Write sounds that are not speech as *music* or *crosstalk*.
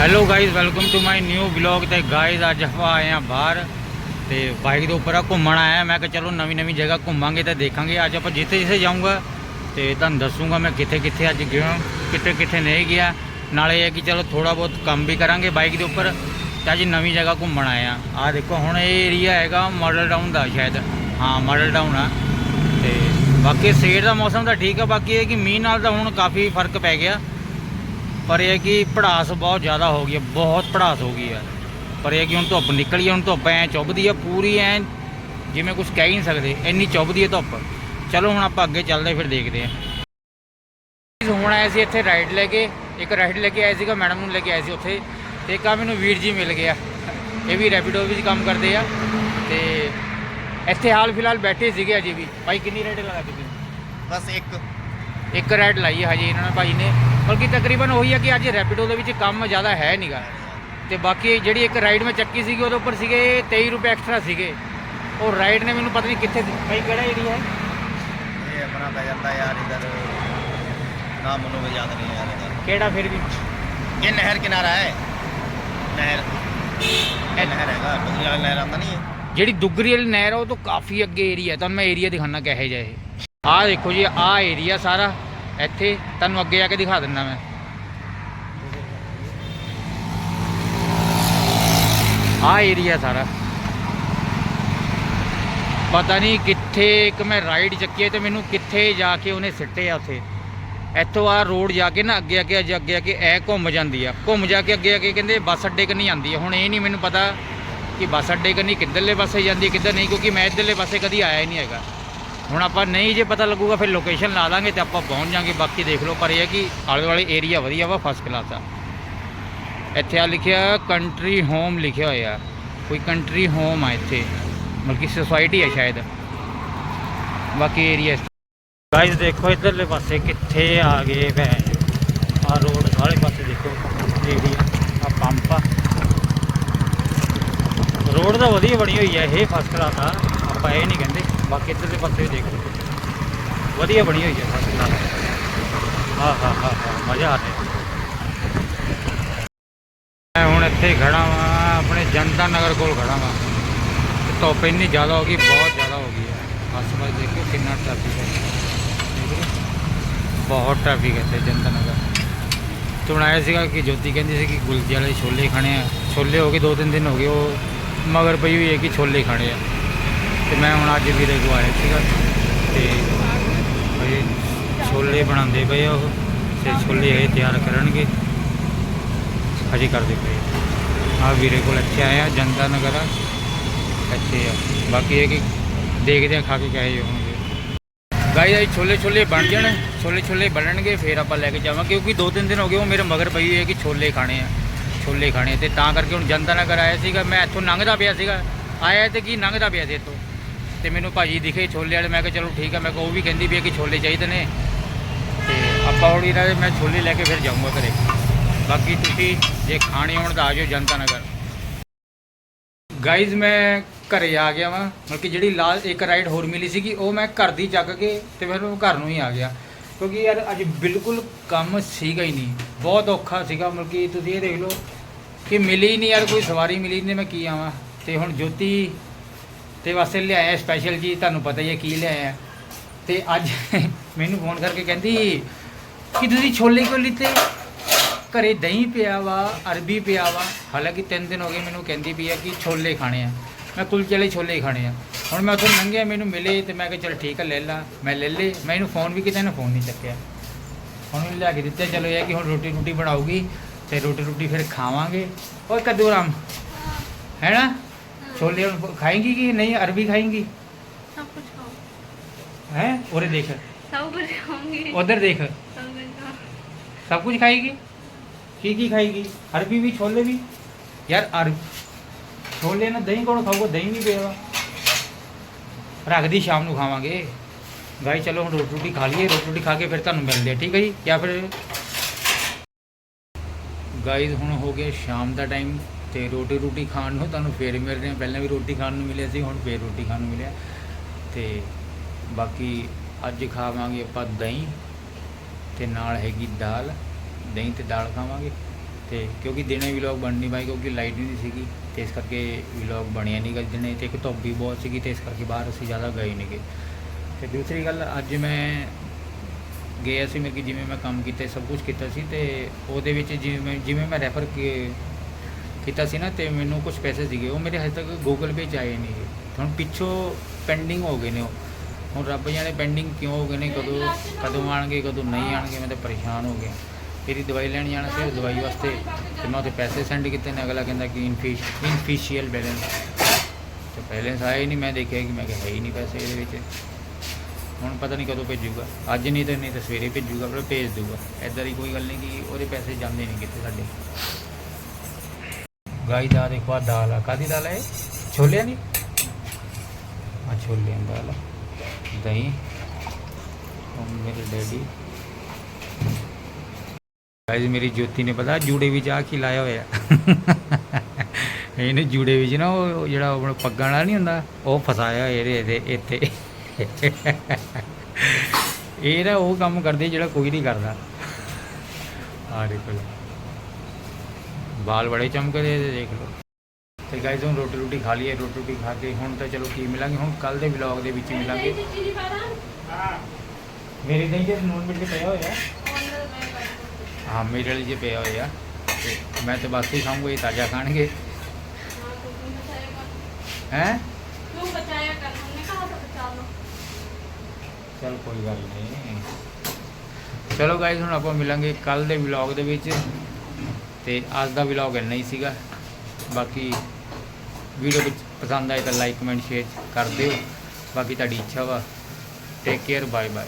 Hello guys welcome to my new vlog ਤੇ guys ਅੱਜ ਹਵਾ ਆਏ ਆ ਬਾਹਰ ਤੇ ਬਾਈਕ ਦੇ ਉੱਪਰ ਆ ਘੁੰਮਣ ਆਇਆ ਮੈਂ ਕਿਹਾ ਚਲੋ ਨਵੀਂ ਨਵੀਂ ਜਗ੍ਹਾ ਘੁੰਮਾਂਗੇ ਤੇ ਦੇਖਾਂਗੇ। ਅੱਜ ਆਪਾਂ ਜਿੱਥੇ ਜਿੱਥੇ ਜਾਊਂਗਾ ਤੇ ਤੁਹਾਨੂੰ ਦੱਸੂਗਾ ਮੈਂ ਕਿੱਥੇ ਕਿੱਥੇ ਅੱਜ ਗਿਆ, ਕਿੱਥੇ ਕਿੱਥੇ ਨਹੀਂ ਗਿਆ। ਨਾਲੇ ਇਹ ਕਿ ਚਲੋ ਥੋੜਾ ਬਹੁਤ ਕੰਮ ਵੀ ਕਰਾਂਗੇ ਬਾਈਕ ਦੇ ਉੱਪਰ ਤੇ ਅੱਜ ਨਵੀਂ ਜਗ੍ਹਾ ਘੁੰਮਣ ਆਏ ਆ ਆ ਦੇਖੋ, ਹੁਣ ਇਹ ਏਰੀਆ ਹੈਗਾ ਮਾਡਲ ਟਾਊਨ ਦਾ ਸ਼ਾਇਦ। ਹਾਂ ਮਾਡਲ ਟਾਊਨ ਆ। ਤੇ ਬਾਕੀ ਸਵੇਰ ਦਾ ਮੌਸਮ ਤਾਂ ਠੀਕ ਆ, ਬਾਕੀ ਇਹ ਕਿ ਮੀਂਹ ਨਾਲ ਤਾਂ ਹੁਣ ਕਾਫੀ ਫ਼ਰਕ ਪੈ ਗਿਆ। ਪਰ ਇਹ ਕਿ ਪੜਾਸ ਬਹੁਤ ਜ਼ਿਆਦਾ ਹੋ ਗਈ ਹੈ ਬਹੁਤ ਪੜਾਸ ਹੋ ਗਈ ਹੈ। ਪਰ ਇਹ ਕਿ ਹੁਣ ਧੁੱਪ ਨਿਕਲੀ ਹੈ, ਹੁਣ ਧੁੱਪ ਐ ਚੁੱਭਦੀ ਆ ਪੂਰੀ ਐ ਜਿਵੇਂ ਕੁਝ ਕਹਿ ਹੀ ਨਹੀਂ ਸਕਦੇ ਇੰਨੀ ਚੁੱਭਦੀ ਹੈ ਧੁੱਪ। ਚਲੋ ਹੁਣ ਆਪਾਂ ਅੱਗੇ ਚੱਲਦੇ ਫਿਰ ਦੇਖਦੇ ਹਾਂ। ਹੁਣ ਆਏ ਸੀ ਇੱਥੇ ਰਾਈਡ ਲੈ ਕੇ ਇੱਕ ਰਾਈਡ ਲੈ ਕੇ ਆਏ ਸੀਗਾ ਮੈਡਮ ਨੂੰ ਲੈ ਕੇ ਆਏ ਸੀ ਉੱਥੇ। ਤੇ ਇੱਕ ਆ ਮੈਨੂੰ ਵੀਰ ਜੀ ਮਿਲ ਗਿਆ। ਇਹ ਵੀ ਰੈਪਿਡੋ ਵਿੱਚ ਕੰਮ ਕਰਦੇ ਆ। ਤੇ ਇੱਥੇ ਹਾਲ ਫਿਲਹਾਲ ਬੈਠੇ ਸੀਗੇ ਅਜੇ ਵੀ। ਭਾਈ ਕਿੰਨੀ ਰਾਈਡ ਲਗਾ ਚੁੱਕੇ ਬਸ ਇੱਕ। ਇੱਕ ਰਾਈਡ ਲਾਈ ਹੈ ਹਜੇ ਇਹਨਾਂ ਨੇ ਭਾਈ ਨੇ। ਬਲਕਿ ਤਕਰੀਬਨ ਉਹੀ ਹੈ ਕਿ ਅੱਜ ਰੈਪਿਡੋ ਦੇ ਵਿੱਚ ਕੰਮ ਜ਼ਿਆਦਾ ਹੈ ਨਹੀਂਗਾ ਤੇ ਬਾਕੀ ਜਿਹੜੀ ਇੱਕ ਰਾਈਡ ਮੈਂ ਚੱਕੀ ਸੀਗੀ ਉਹਦੇ ਉੱਪਰ ਸੀਗੇ 23 ਰੁਪਏ ਐਕਸਟਰਾ ਸੀਗੇ। ਉਹ ਰਾਈਡ ਨੇ ਮੈਨੂੰ ਪਤਾ ਨਹੀਂ ਕਿੱਥੇ ਸੀ। ਭਾਈ ਕਿਹੜਾ ਏਰੀਆ ਹੈ? ਇਹ ਆਪਣਾ ਪੈ ਜਾਂਦਾ ਯਾਰ ਇਧਰ। ਨਾਮ ਮੈਨੂੰ ਵੀ ਯਾਦ ਨਹੀਂ ਇਹਦਾ। ਕਿਹੜਾ ਫਿਰ ਵੀ? ਇਹ ਨਹਿਰ ਕਿਨਾਰਾ ਹੈ। ਨਹਿਰ। ਇਹ ਨਹਿਰ ਹੈਗਾ ਵਾਲੀ ਨਹਿਰ ਆਉਂਦਾ ਨਹੀਂ ਹੈ ਜਿਹੜੀ ਦੁੱਗਰੀ ਵਾਲੀ ਨਹਿਰ ਆ ਉਹ ਤੋਂ ਕਾਫੀ ਅੱਗੇ ਏਰੀਆ ਤੁਹਾਨੂੰ ਮੈਂ ਏਰੀਆ ਦਿਖਾਣਾ ਕਿਹੋ ਜਿਹਾ ਇਹ। ਆਹ ਦੇਖੋ ਜੀ ਆਹ ਏਰੀਆ ਸਾਰਾ। ਇੱਥੇ ਤੁਹਾਨੂੰ ਅੱਗੇ ਜਾ ਕੇ ਦਿਖਾ ਦਿੰਦਾ ਮੈਂ। ਆਹ ਏਰੀਆ ਸਾਰਾ। ਪਤਾ ਨਹੀਂ ਕਿੱਥੇ ਇੱਕ ਮੈਂ ਰਾਈਡ ਚੱਕੀ ਹੈ ਤੇ ਮੈਨੂੰ ਕਿੱਥੇ ਜਾ ਕੇ ਉਹਨੇ ਸਿੱਟੇ ਆ ਉੱਥੇ। ਇੱਥੋਂ ਆ ਰੋਡ ਜਾ ਕੇ ਨਾ ਅੱਗੇ ਅੱਗੇ ਅੱਗੇ ਅੱਗੇ ਅੱਗੇ ਐ ਘੁੰਮ ਜਾਂਦੀ ਆ। ਘੁੰਮ ਜਾ ਕੇ ਅੱਗੇ ਅੱਗੇ ਕਹਿੰਦੇ ਬੱਸ ਅੱਡੇ ਕੰਨੀ ਜਾਂਦੀ ਆ। ਹੁਣ ਇਹ ਨਹੀਂ ਮੈਨੂੰ ਪਤਾ ਕਿ ਬੱਸ ਅੱਡੇ ਕੰਨੀ ਕਿੱਧਰਲੇ ਪਾਸੇ ਜਾਂਦੀ ਕਿੱਧਰ ਨਹੀਂ, ਕਿਉਂਕਿ ਮੈਂ ਇੱਧਰਲੇ ਪਾਸੇ ਕਦੀ ਆਇਆ ਹੀ ਨਹੀਂ ਹੈਗਾ। ਹੁਣ ਆਪਾਂ ਨਹੀਂ ਜੇ ਪਤਾ ਲੱਗੂਗਾ, ਫਿਰ ਲੋਕੇਸ਼ਨ ਲਾ ਦਾਂਗੇ ਤੇ ਆਪਾਂ ਪਹੁੰਚ ਜਾਾਂਗੇ। ਬਾਕੀ ਦੇਖ ਲਓ, ਪਰ ਇਹ ਹੈ ਕਿ ਆਲੇ ਦੁਆਲੇ ਏਰੀਆ ਵਧੀਆ ਵਾ ਫਸਟ ਕਲਾਸ ਆ। ਇੱਥੇ ਆ ਲਿਖਿਆ ਕੰਟਰੀ ਹੋਮ ਲਿਖਿਆ ਹੋਇਆ। ਕੋਈ ਕੰਟਰੀ ਹੋਮ ਆ ਇੱਥੇ। ਮਤਲਬ ਕਿ ਸੁਸਾਇਟੀ ਆ ਸ਼ਾਇਦ। ਬਾਕੀ ਏਰੀਆ ਗਾਇਸ ਦੇਖੋ ਇਧਰਲੇ ਪਾਸੇ ਕਿੱਥੇ ਆ ਗਏ ਭੈਣ। ਆ ਰੋਡ ਸਾਰੇ ਪਾਸੇ ਦੇਖੋ ਏਰੀਆ ਆ ਪੰਪ ਆ। ਰੋਡ ਤਾਂ ਵਧੀਆ ਬਣੀ ਹੋਈ ਹੈ ਇਹ ਫਸਟ ਕਲਾਸ ਆ। ਆਪਾਂ ਇਹ ਨਹੀਂ ਕਹਿੰਦੇ। ਬਾਕੀ ਇੱਧਰ ਦੇ ਪਾਸੇ ਵੀ ਦੇਖੋ ਵਧੀਆ ਬਣੀ ਹੋਈ ਹੈ ਫਸਟ ਕਲਾਸ ਹਾਂ ਹਾਂ ਹਾਂ ਮਜ਼ਾ ਆ ਰਿਹਾ। ਮੈਂ ਹੁਣ ਇੱਥੇ ਖੜਾ ਵਾਂ, ਆਪਣੇ ਜਨਤਾ ਨਗਰ ਕੋਲ ਖੜਾ ਵਾਂ। ਧੁੱਪ ਇੰਨੀ ਜ਼ਿਆਦਾ ਹੋ ਗਈ, ਬਹੁਤ ਜ਼ਿਆਦਾ ਹੋ ਗਈ ਹੈ। ਆਸ-ਪਾਸ ਦੇਖੋ ਕਿੰਨਾ ਟ੍ਰੈਫਿਕ ਹੈ। ਬਹੁਤ ਟ੍ਰੈਫਿਕ ਹੈ ਇੱਥੇ ਜਨਤਾ ਨਗਰ। ਤੇ ਆਇਆ ਸੀਗਾ ਕਿ ਜੋਤੀ ਕਹਿੰਦੀ ਸੀ ਕਿ ਗੁਲਜੀ ਵਾਲੇ ਛੋਲੇ ਖਾਣੇ ਆ। ਛੋਲੇ ਹੋ ਗਏ, ਦੋ ਤਿੰਨ ਦਿਨ ਹੋ ਗਏ, ਉਹ ਮਗਰ ਪਈ ਹੋਈ ਹੈ ਕਿ ਛੋਲੇ ਖਾਣੇ ਆ। ਤੇ ਮੈਂ ਹੁਣ ਅੱਜ ਵੀਰੇ ਕੋ ਆਇਆ ਸੀਗਾ ਤੇ ਭਾਈ ਛੋਲੇ ਬਣਾਉਂਦੇ ਪਏ ਆ ਉਹ ਤੇ ਛੋਲੇ ਇਹ ਤਿਆਰ ਕਰਨਗੇ। ਹਜੇ ਕਰਦੇ ਪਏ ਆ। ਵੀਰੇ ਕੋਲ ਇੱਥੇ ਆਇਆ, ਜਨਤਾ ਨਗਰ ਆ। ਇੱਥੇ ਆ। ਬਾਕੀ ਇਹ ਕਿ ਦੇਖਦੇ ਆ, ਖਾ ਕੇ ਕਹੇ ਜਿਹੇ ਹੋਣਗੇ। ਗਾਈ ਆਈ ਛੋਲੇ ਛੋਲੇ ਬਣ ਜਾਣ, ਛੋਲੇ ਛੋਲੇ ਬਣਨਗੇ ਫਿਰ ਆਪਾਂ ਲੈ ਕੇ ਜਾਵਾਂਗੇ। ਕਿਉਂਕਿ ਦੋ ਤਿੰਨ ਦਿਨ ਹੋ ਗਏ, ਉਹ ਮੇਰੇ ਮਗਰ ਪਈ ਹੋਈ ਹੈ ਕਿ ਛੋਲੇ ਖਾਣੇ ਆ, ਛੋਲੇ ਖਾਣੇ ਆ। ਤੇ ਤਾਂ ਕਰਕੇ ਹੁਣ ਜਨਤਾ ਨਗਰ ਆਇਆ ਸੀਗਾ, ਮੈਂ ਇੱਥੋਂ ਲੰਘਦਾ ਪਿਆ ਸੀਗਾ। ਆਇਆ ਤੇ ਕੀ ਲੰਘਦਾ ਪਿਆ ਸੀ ਇੱਥੋਂ? ਤੇ ਮੈਨੂੰ ਭਾਜੀ ਦਿਖੇ ਛੋਲੇ ਵਾਲੇ, ਮੈਂ ਕਿਹਾ ਚਲੋ ਠੀਕ ਆ, ਮੈਂ ਕਿਹਾ ਉਹ ਵੀ ਕਹਿੰਦੀ ਵੀ ਹੈ ਕਿ ਛੋਲੇ ਚਾਹੀਦੇ ਨੇ। ਤੇ ਆਪਾਂ ਹੁਣ ਇਹਨਾਂ ਦੇ, ਮੈਂ ਛੋਲੇ ਲੈ ਕੇ ਫਿਰ ਜਾਊਂਗਾ ਘਰੇ। ਬਾਕੀ ਤੁਸੀਂ ਜੇ ਖਾਣੇ ਹੋਣ ਤਾਂ ਆ ਜਾਓ ਜਨਤਾ ਨਗਰ। ਗਾਈਜ਼ ਮੈਂ ਘਰੇ ਆ ਗਿਆ ਵਾਂ। ਮਤਲਬ ਕਿ ਜਿਹੜੀ ਲਾਲ, ਇੱਕ ਰਾਈਡ ਹੋਰ ਮਿਲੀ ਸੀਗੀ, ਉਹ ਮੈਂ ਘਰ ਦੀ ਚੱਕ ਕੇ ਤੇ ਫਿਰ ਉਹ ਘਰ ਨੂੰ ਹੀ ਆ ਗਿਆ। ਕਿਉਂਕਿ ਯਾਰ, ਅੱਜ ਬਿਲਕੁਲ ਕੰਮ ਸੀਗਾ ਹੀ ਨਹੀਂ। ਬਹੁਤ ਔਖਾ ਸੀਗਾ, ਮਤਲਬ ਕਿ ਤੁਸੀਂ ਇਹ ਦੇਖ ਲਓ ਕਿ ਮਿਲੀ ਨਹੀਂ ਯਾਰ, ਕੋਈ ਸਵਾਰੀ ਮਿਲੀ ਨਹੀਂ ਮੈਂ ਕੀ ਆਵਾਂ। ਤੇ ਹੁਣ ਜੋਤੀ ਤੇ ਵਾਸਤੇ ਲਿਆਇਆ ਸਪੈਸ਼ਲ ਜੀ ਤੁਹਾਨੂੰ ਪਤਾ ਹੀ ਹੈ ਕੀ ਲਿਆਇਆ। ਤੇ ਅੱਜ *laughs* ਮੈਨੂੰ ਫੋਨ ਕਰਕੇ ਕਹਿੰਦੀ ਕਿ ਤੁਸੀਂ ਛੋਲੇ ਕਿਉਂ ਲਿੱਤੇ ਘਰੇ ਦਹੀਂ ਪਿਆ ਵਾ ਅਰਬੀ ਪਿਆ ਵਾ? ਹਾਲਾਂਕਿ ਤਿੰਨ ਦਿਨ ਹੋ ਗਏ ਮੈਨੂੰ ਕਹਿੰਦੀ ਵੀ ਆ ਕਿ ਛੋਲੇ ਖਾਣੇ ਆ। ਮੈਂ ਕੁਲਚੇ ਵਾਲੇ ਛੋਲੇ ਹੀ ਖਾਣੇ ਆ। ਹੁਣ ਮੈਂ ਉੱਥੋਂ ਲੰਘਿਆ ਮੈਨੂੰ ਮਿਲੇ ਤੇ ਮੈਂ ਕਿਹਾ ਚਲ ਠੀਕ ਆ ਲੈ ਲਾ। ਮੈਂ ਲੈ ਲੇ ਮੈਂ ਇਹਨੂੰ ਫੋਨ ਵੀ ਕੀਤਾ ਇਹਨੇ ਫੋਨ ਨਹੀਂ ਚੱਕਿਆ। ਹੁਣ ਇਹਨੂੰ ਲਿਆ ਕੇ ਦਿੱਤੇ ਚਲੋ ਇਹ ਕਿ ਹੁਣ ਰੋਟੀ ਰੋਟੀ ਬਣਾਉਗੀ ਤੇ ਰੋਟੀ ਰੋਟੀ ਫਿਰ ਖਾਵਾਂਗੇ। ਓਏ ਕੱਦੂ ਰਾਮ ਹੈ ਨਾ? ਛੋਲੇ ਹੁਣ ਖਾਏਂਗੀ ਕਿ ਨਹੀਂ ਅਰਬੀ ਖਾਏਂਗੀ सब कुछ खाओ ਹੈ ਉਰੇ ਦੇਖ सब कुछ खाऊंगी ਉਧਰ ਦੇਖ सब कुछ खाओ ਸਭ ਕੁਝ ਖਾਏਗੀ ਕੀ ਕੀ ਖਾਏਗੀ ਅਰਬੀ ਵੀ ਛੋਲੇ ਵੀ ਯਾਰ ਅਰ ਛੋਲੇ ਨਾਲ ਦਹੀਂ ਕੌਣ ਖਾਊਗਾ ਦਹੀਂ ਵੀ ਪਿਆ ਵਾ ਰੱਖਦੀ ਸ਼ਾਮ ਨੂੰ ਖਾਵਾਂਗੇ ਗਾਈ ਚਲੋ ਹੁਣ ਰੋਟੀ ਰੋਟੀ ਖਾ ਲਈਏ ਰੋਟੀ ਰੋਟੀ ਖਾ ਕੇ ਫਿਰ ਤੁਹਾਨੂੰ ਮਿਲਦੇ ਆ ਠੀਕ ਹੈ ਜੀ ਜਾਂ ਫਿਰ ਗਾਈਜ਼ ਹੁਣ ਹੋ ਗਿਆ ਸ਼ਾਮ ਦਾ ਟਾਈਮ ਤੇ ਰੋਟੀ ਰੋਟੀ ਖਾਣ ਨੂੰ ਤੁਹਾਨੂੰ ਫੇਰ ਮਿਲ ਆ। ਪਹਿਲਾਂ ਵੀ ਰੋਟੀ ਖਾਣ ਨੂੰ ਮਿਲਿਆ ਸੀ, ਹੁਣ ਫੇਰ ਰੋਟੀ ਖਾਣ ਨੂੰ ਮਿਲਿਆ। ਤੇ ਬਾਕੀ ਅੱਜ ਖਾਵਾਂਗੇ ਆਪਾਂ ਦਹੀਂ ਤੇ ਨਾਲ ਹੈਗੀ ਦਾਲ। ਦਹੀਂ ਤੇ ਦਾਲ ਖਾਵਾਂਗੇ। ਤੇ ਕਿਉਂਕਿ ਦਿਨੇ ਵਲੌਗ ਬਣ ਨਹੀਂ ਪਾਈ ਕਿਉਂਕਿ ਲਾਈਟ ਨਹੀਂ ਸੀਗੀ, ਤੇ ਇਸ ਕਰਕੇ ਵਲੌਗ ਬਣਿਆ ਨਹੀਂ ਗਾ ਦਿਨੇ। ਤੇ ਇੱਕ ਧੁੱਪ ਵੀ ਬਹੁਤ ਸੀਗੀ ਤੇ ਇਸ ਕਰਕੇ ਬਾਹਰ ਅਸੀਂ ਜ਼ਿਆਦਾ ਗਏ ਨਹੀਂ ਗੇ ਤੇ ਦੂਸਰੀ ਗੱਲ, ਅੱਜ ਮੈਂ ਗਿਆ ਸੀ ਮੇਰੇ ਕਿ ਜਿਵੇਂ ਮੈਂ ਕੰਮ ਕੀਤਾ, ਸਭ ਕੁਝ ਕੀਤਾ ਸੀ ਤੇ ਉਹਦੇ ਵਿੱਚ ਜਿਵੇਂ ਜਿਵੇਂ ਮੈਂ ਰੈਫਰ ਕੀਤਾ ਸੀ ਨਾ ਤੇ ਮੈਨੂੰ ਕੁਝ ਪੈਸੇ ਸੀਗੇ। ਉਹ ਮੇਰੇ ਹਜੇ ਤੱਕ ਗੂਗਲ ਪੇ 'ਚ ਆਏ ਨਹੀਂ ਗੇ। ਹੁਣ ਪਿੱਛੋਂ ਪੈਂਡਿੰਗ ਹੋ ਗਏ ਨੇ ਉਹ। ਹੁਣ ਰੱਬ ਜਾਣੇ ਪੈਂਡਿੰਗ ਕਿਉਂ ਹੋ ਗਏ ਨੇ? ਕਦੋਂ ਕਦੋਂ ਆਣਗੇ, ਕਦੋਂ ਨਹੀਂ ਆਣਗੇ? ਮੈਂ ਤਾਂ ਪਰੇਸ਼ਾਨ ਹੋ ਗਿਆ। ਮੇਰੀ ਦਵਾਈ ਲੈਣ ਜਾਣਾ ਸੀ ਦਵਾਈ ਵਾਸਤੇ ਤੇ ਮੈਂ ਉੱਥੇ ਪੈਸੇ ਸੈਂਡ ਕੀਤੇ ਨੇ। ਅਗਲਾ ਕਹਿੰਦਾ ਕਿ ਇਨਫਿਸ਼ ਇਨਫਿਸ਼ੀਅਲ ਬੈਲੈਂਸ ਤੇ ਬੈਲੈਂਸ ਆਇਆ ਹੀ ਨਹੀਂ। ਮੈਂ ਦੇਖਿਆ ਕਿ ਮੈਂ ਕਿਹਾ ਹੈ ਹੀ ਨਹੀਂ ਪੈਸੇ ਇਹਦੇ ਵਿੱਚ। ਹੁਣ ਪਤਾ ਨਹੀਂ ਕਦੋਂ ਭੇਜੂਗਾ। ਅੱਜ ਨਹੀਂ ਤਾਂ ਨਹੀਂ ਤਾਂ ਸਵੇਰੇ ਭੇਜੂਗਾ, ਪਰ ਭੇਜ ਦੂਗਾ ਐਦਾਂ ਦੀ ਕੋਈ ਗੱਲ ਨਹੀਂ ਕਿ ਉਹਦੇ ਪੈਸੇ ਜਾਂਦੇ ਨਹੀਂ ਕਿਤੇ ਸਾਡੇ। ਗਾਈ ਦਾ ਦੇਖੋ ਆਹ ਦਾਲ ਆ। ਕਾਦੀ ਦਾਲ ਹੈ ਇਹ? ਛੋਲਿਆਂ ਦੀ? ਆ ਛੋਲਿਆਂ ਦੀ ਦਾਲ ਆ। ਦਹੀਂ। ਹੁਣ ਮੇਰੇ ਡੈਡੀ। ਜੋਤੀ ਨੇ ਪਤਾ ਜੂੜੇ ਵਿੱਚ ਆ ਕੀ ਲਾਇਆ ਹੋਇਆ? ਇਹਨੇ ਜੂੜੇ ਵਿੱਚ ਨਾ ਉਹ ਜਿਹੜਾ ਆਪਣਾ ਪੱਗਾਂ ਵਾਲਾ ਨਹੀਂ ਹੁੰਦਾ, ਉਹ ਫਸਾਇਆ ਹੋਇਆ ਇਹਦੇ ਇਹਦੇ ਇੱਥੇ। ਇਹ ਨਾ ਉਹ ਕੰਮ ਕਰਦੇ ਜਿਹੜਾ ਕੋਈ ਨਹੀਂ ਕਰਦਾ। ਆ ਦੇਖੋ ਬਾਲ ਬੜੇ ਚਮਕਦੇ ਇਹਦੇ ਦੇਖ ਲਓ। ਤੇ ਗਾਇਜ਼ ਹੁਣ ਰੋਟੀ ਰੋਟੀ ਖਾ ਲਈਏ, ਰੋਟੀ ਰੋਟੀ ਖਾ ਕੇ ਹੁਣ ਤਾਂ ਚਲੋ ਕੀ ਮਿਲਾਂਗੇ, ਹੁਣ ਕੱਲ ਦੇ ਵਲੌਗ ਦੇ ਵਿੱਚ ਮਿਲਾਂਗੇ। ਮੇਰੇ ਨਹੀਂ ਜੇ ਨੂਨ ਮਿਲ ਪਿਆ ਹੋਇਆ। ਹਾਂ, ਮੇਰੇ ਲਈ ਜੇ ਪਿਆ ਹੋਇਆ। ਮੈਂ ਤਾਂ ਬਾਕੀ ਹੀ ਇਹ ਤਾਜ਼ਾ ਖਾਣਗੇ। ਹੈ? ਤੂੰ ਬਚਾਇਆ ਕਰ ਹਮਨੇ ਕਹਾ ਤਾਂ ਬਚਾ ਲਓ ਚਲ ਕੋਈ ਗੱਲ ਨਹੀਂ। ਚਲੋ ਗਾਇਜ਼ ਹੁਣ ਆਪਾਂ ਮਿਲਾਂਗੇ ਕੱਲ ਦੇ ਵਲੌਗ ਦੇ ਵਿੱਚ। ਤੇ ਅੱਜ ਦਾ ਵਲੌਗ ਇੰਨਾ ਹੀ ਸੀਗਾ। ਬਾਕੀ ਵੀਡੀਓ ਵਿੱਚ ਪਸੰਦ ਆਏ ਤਾਂ ਲਾਈਕ ਕਮੈਂਟ ਸ਼ੇਅਰ ਕਰ ਦਿਓ। ਬਾਕੀ ਤੁਹਾਡੀ ਇੱਛਾ ਵਾ। Take care bye bye